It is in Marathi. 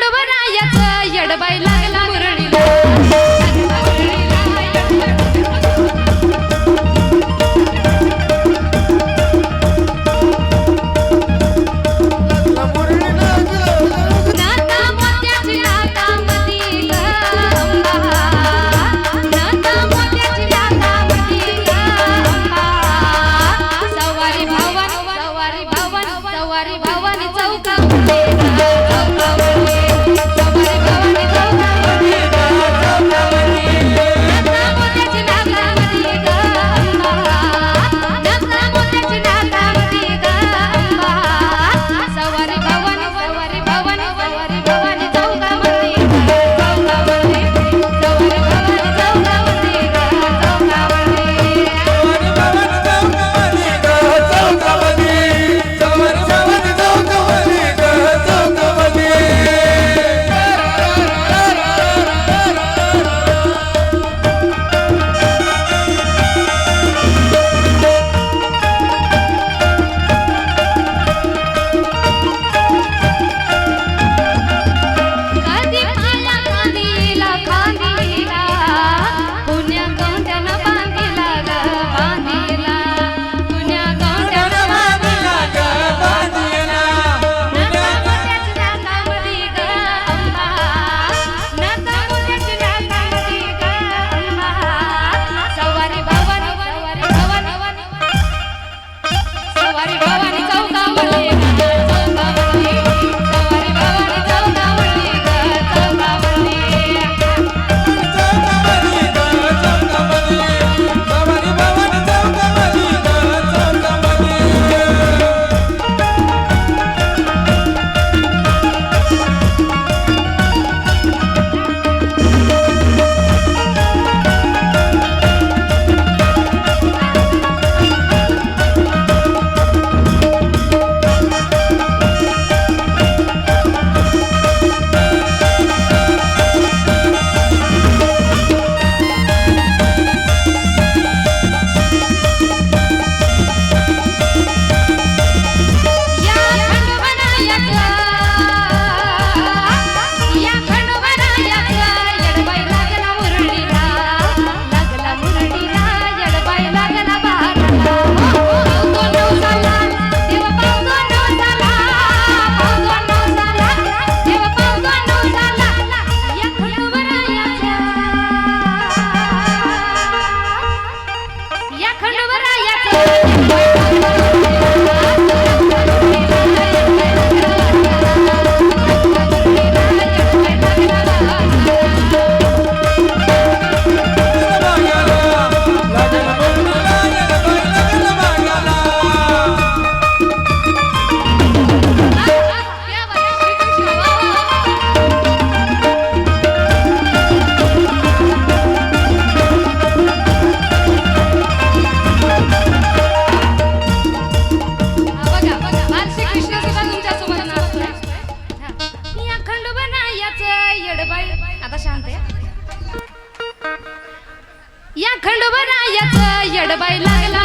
या खंडोबरायाचं येडबाई लागला मुरळीला. ಬಾರಿ ಬಾವ खंडोबा राजाचं यडबाई लागला